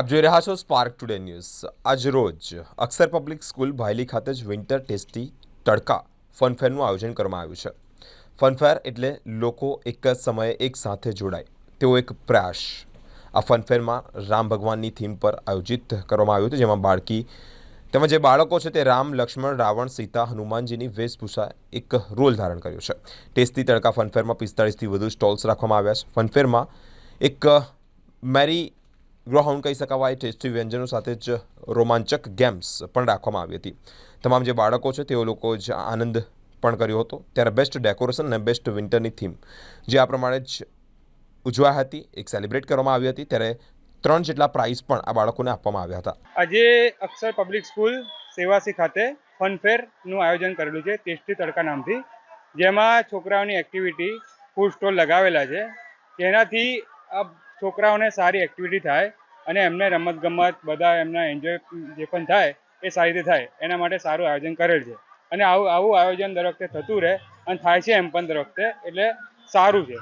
આપ જોઈ રહ્યા છો સ્પાર્ક ટુડે ન્યૂઝ આજ રોજ અક્ષર પબ્લિક સ્કૂલ ભાયલી ખાતે જ વિન્ટર ટેસ્ટી તડકા ફનફેરનું આયોજન કરવામાં આવ્યું છે. ફનફેર એટલે લોકો એક જ સમયે એક સાથે જોડાય. તેવો એક પ્રયાસ. આ ફનફેરમાં રામ ભગવાનની થીમ પર આયોજિત કરવામાં આવ્યું હતું, જેમાં બાળકી તેમજ જે બાળકો છે તે રામ, લક્ષ્મણ, રાવણ, સીતા, હનુમાનજીની વેશભૂષા એક રોલ ધારણ કર્યો છે. ટેસ્ટી તડકા ફનફેરમાં પિસ્તાળીસથી વધુ સ્ટોલ્સ રાખવામાં આવ્યા છે. ફનફેરમાં એક મેરી ગ્રાઉન્ડ કહી શકાય ટેસ્ટી વ્યંજનો સાથે જ રોમાંચક ગેમ્સ પણ રાખવામાં આવી હતી. તમામ જે બાળકો છે, તેઓ લોકો જ આનંદ પણ કર્યો હતો. ત્યારે બેસ્ટ ડેકોરેશન અને બેસ્ટ વિન્ટરની થીમ જે આ પ્રમાણે જ ઉજવાઈ હતી, એક સેલિબ્રેટ કરવામાં આવી હતી. ત્યારે ત્રણ જેટલા પ્રાઇઝ પણ આ બાળકોને આપવામાં આવ્યા હતા. આજે અક્ષર પબ્લિક સ્કૂલ સેવાસી ખાતે ફનફેરનું આયોજન કરેલું છે, ટેસ્ટી તડકા નામથી. જેમાં છોકરાઓની એક્ટિવિટી ફૂડ સ્ટોલ લગાવેલા છે. જેનાથી આ છોકરાઓને સારી એક્ટિવિટી થાય. અને એમને રમત ગમત બધા એમના એન્જોય જે પણ થાય એ સારી રીતે થાય એના માટે સારું આયોજન કરેલ છે અને આવું આવું આયોજન દર વખતે થતું રહે અને થાય છે એમ પણ દર વખતે એટલે સારું છે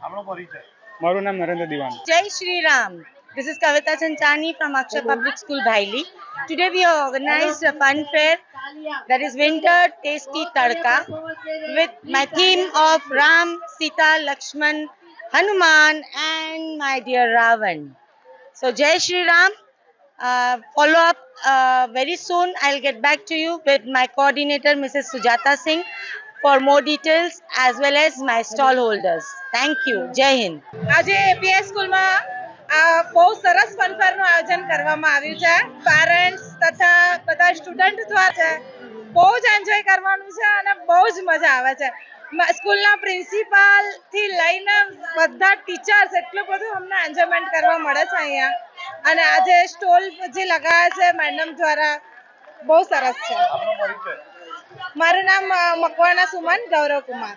આપણો પરિચય મારું નામ નરેન્દ્ર દિવાન જય Shri Ram This is Kavita Chanchani from Akshar Public School, Bhaili. Today we have organized a fun fair that is Winter Tasty Tadka with my theme of Ram, Sita, Lakshman, Hanuman and my dear Ravan. So Jai Shri Ram. Uh, follow up uh, very soon. I'll get back to you with my coordinator, Mrs. Sujata Singh, for more details as well as my stall holders. Thank you. Jai Hind. આજે APS સ્કૂલમાં આ બહુ સરસ ફનફેરનું આયોજન કરવામાં આવ્યું છે parents તથા બધા સ્ટુડન્ટ દ્વારા છે બહુ જ એન્જોય કરવાનું છે અને બહુ જ મજા આવે છે સ્કૂલના પ્રિન્સિપાલથી લઈને બધા ટીચર્સ એટલું બધું અમને એન્જોયમેન્ટ કરવા મળે છે અહીંયા. અને આજે સ્ટોલ જે લગાવ્યા છે મેડમ દ્વારા બહુ સરસ છે. મારું નામ મકવાણા સુમન ગૌરવ કુમાર.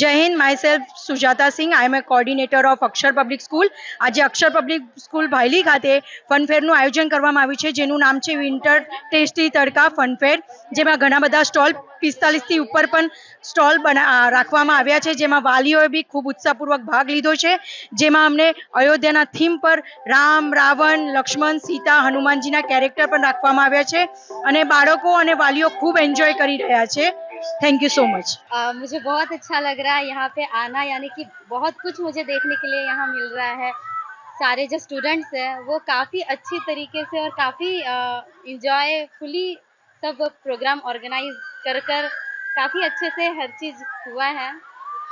જય Hind myself Sujata Singh. I am a coordinator of Akshar public school આજે અક્ષર પબ્લિક સ્કૂલ ભાયલી ખાતે ફનફેરનું આયોજન કરવામાં આવ્યું છે, જેનું નામ છે વિન્ટર ટેસ્ટી તડકા ફનફેર જેમાં ઘણા બધા સ્ટોલ પિસ્તાલીસથી ઉપર પણ સ્ટોલ બના રાખવામાં આવ્યા છે, જેમાં વાલીઓએ બી ખૂબ ઉત્સાહપૂર્વક ભાગ લીધો છે, જેમાં અમને અયોધ્યાના થીમ પર રામ, રાવણ, લક્ષ્મણ, સીતા, હનુમાનજીના કેરેક્ટર પણ રાખવામાં આવ્યા છે, અને બાળકો અને વાલીઓ ખૂબ એન્જોય કરી રહ્યા છે. थैंक यू सो मच मुझे बहुत अच्छा लग रहा है यहाँ पे आना, यानी कि बहुत कुछ मुझे देखने के लिए यहाँ मिल रहा है। सारे जो स्टूडेंट्स हैं, वो काफ़ी अच्छी तरीके से और काफ़ी इंजॉयफुली सब प्रोग्राम ऑर्गेनाइज कर कर काफ़ी अच्छे से हर चीज़ हुआ है।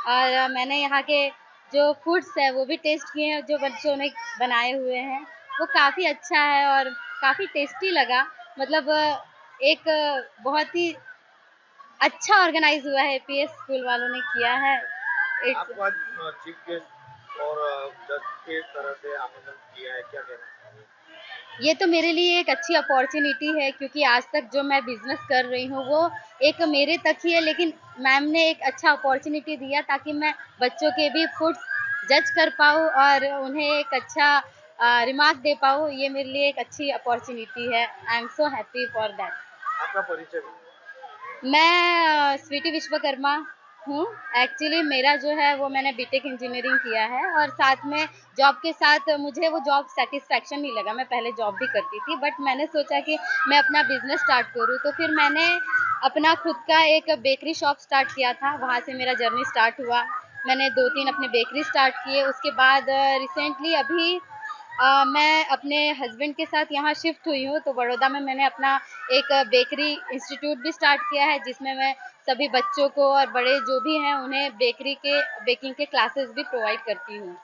और मैंने यहाँ के जो फूड्स है, वो भी टेस्ट किए हैं, जो बच्चों ने बनाए हुए हैं, वो काफ़ी अच्छा है और काफ़ी टेस्टी लगा। मतलब एक बहुत ही अच्छा ऑर्गेनाइज हुआ है पीएस स्कूल वालों ने किया है। It's- आपको आज चीफ गेस्ट और जज के तरह से आमंत्रण किया है क्या कहना ये तो मेरे लिए एक अच्छी अपॉर्चुनिटी है क्योंकि आज तक जो मैं बिज़नेस कर रही हूँ वो एक मेरे तक ही है लेकिन मैम ने एक अच्छा अपॉर्चुनिटी दिया ताकि मैं बच्चों के भी फूड्स जज कर पाऊँ और उन्हें एक अच्छा रिमार्क दे पाऊँ। ये मेरे लिए एक अच्छी अपॉर्चुनिटी है। I am so happy for that आपका परिचय मैं स्वीटी विश्वकर्मा हूँ। एक्चुअली मेरा जो है, वो मैंने बीटेक इंजीनियरिंग किया है और साथ में जॉब के साथ मुझे वो जॉब सेटिस्फेक्शन नहीं लगा। मैं पहले जॉब भी करती थी बट मैंने सोचा कि मैं अपना बिज़नेस स्टार्ट करूँ। तो फिर मैंने अपना खुद का एक बेकरी शॉप स्टार्ट किया था। वहाँ से मेरा जर्नी स्टार्ट हुआ। मैंने दो तीन अपने बेकरी स्टार्ट किए। उसके बाद रिसेंटली अभी अ, मैं अपने हस्बैंड के साथ यहाँ शिफ्ट हुई हूँ तो बड़ौदा में मैंने अपना एक बेकरी इंस्टीट्यूट भी स्टार्ट किया है जिसमें मैं सभी बच्चों को और बड़े जो भी हैं उन्हें बेकरी के बेकिंग के क्लासेस भी प्रोवाइड करती हूँ।